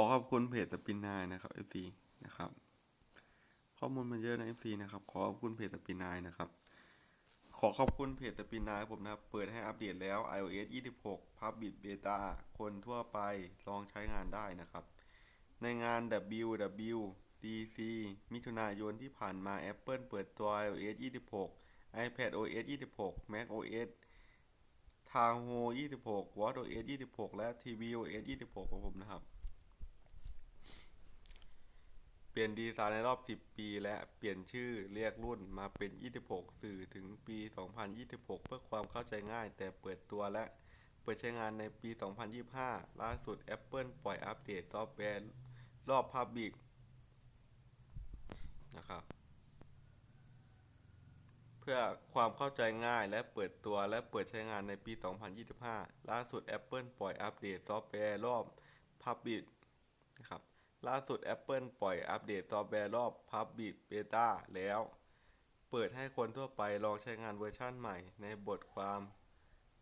อขอบคุณเพจสปินนายนะครับ FC นะครับ ข้อมูลมันเยอะนะ FC นะครับ ขอขอบคุณเพจสปินนายนะครับ ขอขอบคุณเพจสปินนายผมนะครับ เปิดให้อัปเดตแล้ว iOS 26 Public Beta คนทั่วไปลองใช้งานได้นะครับ ในงาน WWDC มิถุนายนที่ผ่านมา Apple เปิดตัว iOS 26 iPad OS 26 Mac OS ทางโฮ26 Watch OS 26 และ TV OS 26ของผมนะครับ เปลี่ยนดีไซน์ในรอบ 10 ปี และเปลี่ยนชื่อเรียกรุ่นมาเป็น 26 สื่อถึงปี 2026 เพื่อความเข้าใจง่าย แต่เปิดตัวและเปิดใช้งานในปี 2025 ล่าสุด Apple ปล่อยอัปเดตซอฟต์แวร์รอบ Public นะครับ เพื่อความเข้าใจง่ายและเปิดตัวและเปิดใช้งานในปี 2025 ล่าสุด Apple ปล่อยอัปเดตซอฟต์แวร์รอบ Public นะครับ ล่าสุด Apple ปล่อยอัปเดตซอฟต์แวร์รอบ Public Beta แล้ว เปิดให้คนทั่วไปลองใช้งานเวอร์ชั่นใหม่ในบทความ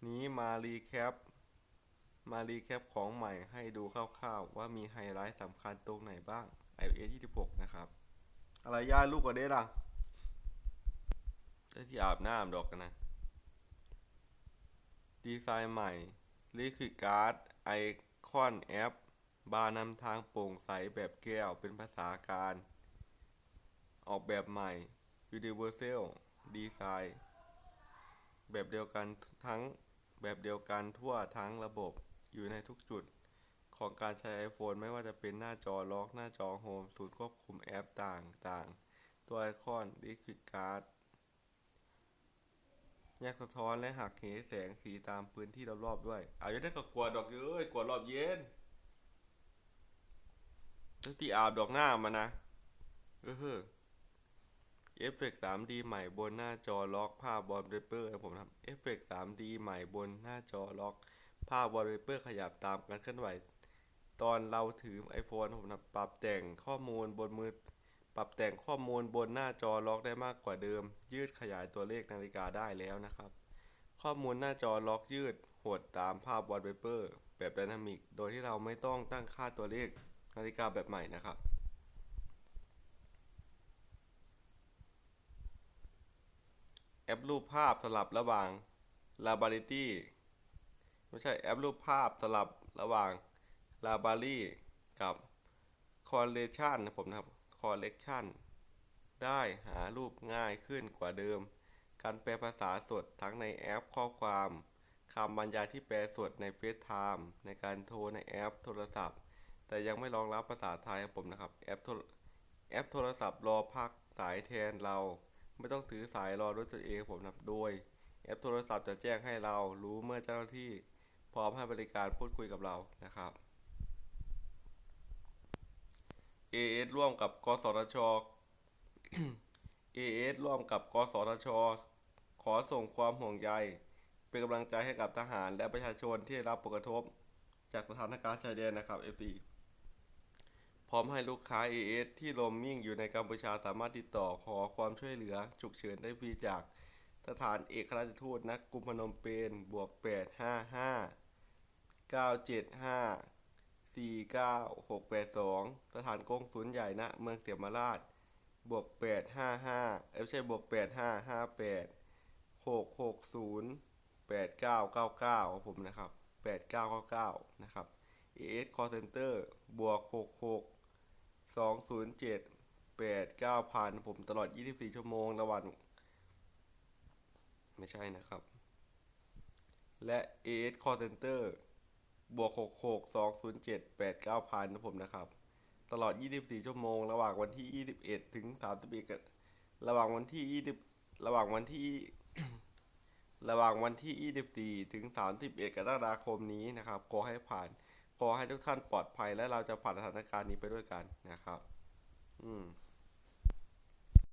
นี้มารีแคป มารีแคปของใหม่ให้ดูคร่าวๆ ว่ามีไฮไลท์สำคัญตรงไหนบ้าง iOS 26 นะครับ อะไรย่าลูกกว่าเด้ล่ะได้ที่อาบน้ำดอกกันนะ ดีไซน์ใหม่ Liquid Card ไอคอนแอป บาร์นำทางโปร่งใสแบบแก้วเป็นภาษาการ ออกแบบใหม่ Universal Design แบบเดียวกันทั้งแบบเดียวกันทั่วทั้งระบบอยู่ในทุกจุดของการใช้ iPhone ไม่ว่าจะเป็นหน้าจอล็อกหน้าจอโฮมศูนย์ควบคุมแอปต่างๆ ตัวไอคอน Liquid Card แยกสะท้อนและหักเหแสงสีตามพื้นที่รอบๆด้วย เอาอย่าได้ก็กลัวดอกเอ้ยกลัวรอบเย็น ตั้งที่อาบดอกหน้ามานะ เออเอเอฟเฟกต์ 3D ใหม่บนหน้าจอล็อกภาพวอลเปเปอร์นะผมทำเอฟเฟกต์ 3D ใหม่บนหน้าจอล็อกภาพวอลเปเปอร์ขยับตามการเคลื่อนไหว ตอนเราถือ iPhone ผมนะปรับแต่งข้อมูลบนมือ ปรับแต่งข้อมูลบนหน้าจอล็อกได้มากกว่าเดิม ยืดขยายตัวเลขนาฬิกาได้แล้วนะครับ ข้อมูลหน้าจอล็อกยืดหดตามภาพวอลเปเปอร์แบบไดนามิกโดยที่เราไม่ต้องตั้งค่าตัวเลข นาฬิกาแบบใหม่นะครับ แอปรูปภาพสลับระหว่าง Library ไม่ใช่แอปรูปภาพสลับระหว่าง Library กับ Collection นะผมนะครับ Collection ได้หารูปง่ายขึ้นกว่าเดิม การแปลภาษาสดทั้งในแอปข้อความคำบรรยายที่แปลสดใน FaceTime ในการโทรในแอปโทรศัพท์ แต่ยังไม่รองรับภาษาไทยครับผมนะครับ แอปโทรแอปโทรศัพท์รอพักสายแทนเรา ไม่ต้องถือสายรอด้วยตัวเองผมนะโดย แอปโทรศัพท์จะแจ้งให้เรารู้เมื่อเจ้าหน้าที่พร้อมให้บริการพูดคุยกับเรานะครับ AS ร่วมกับกสทช AS ร่วมกับกสทช ขอส่งความห่วงใย เป็นกำลังใจให้กับทหารและประชาชนที่ได้รับผลกระทบ จากสถานการณ์ชายแดนนะครับ FC พร้อมให้ลูกค้า AS ที่โรมมิ่งอยู่ในกัมพูชาสามารถติดต่อขอความช่วยเหลือ ฉุกเฉินได้ฟรีจากสถานเอกราชทูตณกรุงพนมเปญบวก 855 975 49682 สถานกงสุลใหญ่ณเมืองเสียมราช บวก 855เอ้ไม่ใช่บวก 8558 660 8999ครับผมนะครับ 8999 นะครับ AS Call Center บวก 66 207 89,000 ผมตลอด 24 ชั่วโมงระหว่างไม่ใช่นะครับ และ AS Call Center บวก 66 207 89,000นะผมนะครับ ตลอด 24 ชั่วโมง ระหว่างวันที่ 21 ถึง 31กันระหว่างวันที่ 20 ระหว่างวันที่ ระหว่างวันที่ 24 ถึง 31 กรกฎาคมนี้นะครับ ขอให้ผ่าน ขอให้ทุกท่านปลอดภัยและเราจะผ่านสถานการณ์นี้ไปด้วยกันนะครับ อืม